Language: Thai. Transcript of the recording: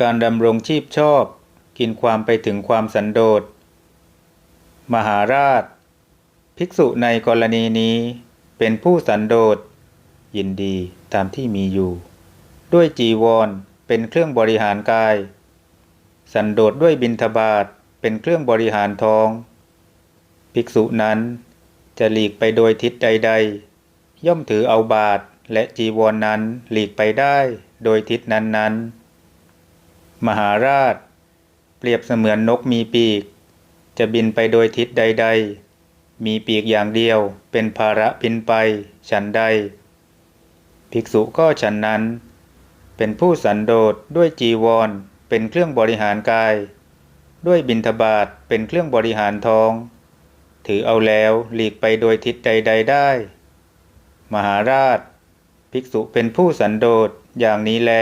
การดำรงชีพชอบ กินความไปถึงความสันโดษ มหาราช ภิกษุในกรณีนี้เป็นผู้สันโดษ ยินดีตามที่มีอยู่ ด้วยจีวรเป็นเครื่องบริหารกาย สันโดษด้วยบิณฑบาตเป็นเครื่องบริหารท้อง ภิกษุนั้นจะหลีกไปโดยทิศใดๆ ย่อมถือเอาบาทและจีวรนนั้นหลีกไปได้โดยทิศนั้นๆ มหาราช เปรียบเสมือนนกมีปีก จะบินไปโดยทิศใด ๆ มีปีกอย่างเดียวเป็นภาระบินไป ฉันใด ภิกษุก็ฉันนั้น เป็นผู้สันโดษด้วยจีวร เป็นเครื่องบริหารกาย ด้วยบิณฑบาตเป็นเครื่องบริหารท้อง ถือเอาแล้วหลีกไปโดยทิศใด ๆ ได้ มหาราช ภิกษุเป็นผู้สันโดษอย่างนี้แล